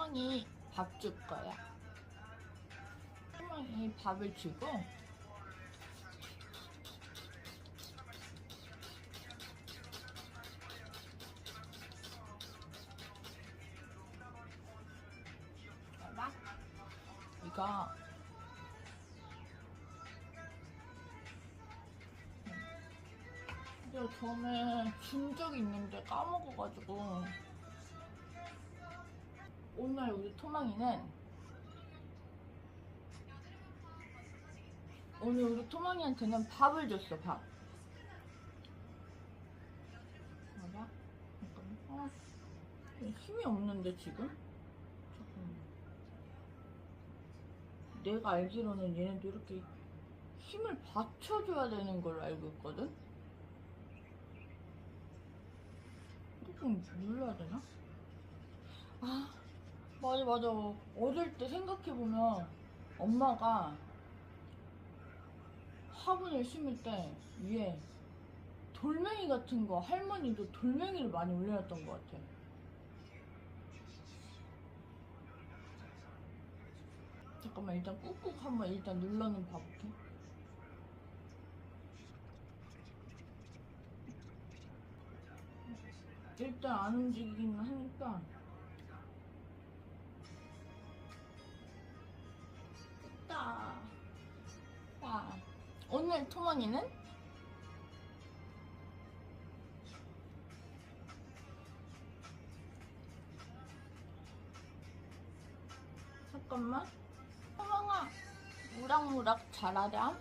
토망이 밥줄 거야. 토망이 밥을 주고 봐봐. 이거 근데 전에 준 적이 있는데 까먹어가지고 오늘 우리 토망이는 오늘 우리 토망이한테는 밥을 줬어 밥 봐봐 잠깐만 아, 힘이 없는데 지금? 내가 알기로는 얘네도 이렇게 힘을 받쳐줘야 되는 걸로 알고 있거든? 좀 눌러야 되나? 아, 맞아, 맞아. 어릴 때 생각해보면 엄마가 화분 을 심을 때 위에 돌멩이 같은 거, 할머니도 돌멩이를 많이 올려놨던 것 같아. 잠깐만, 일단 꾹꾹 한번 일단 눌러는 봐볼게. 일단 안 움직이긴 하니까 오늘 토머니는? 잠깐만. 토망아 무락무락 잘하렴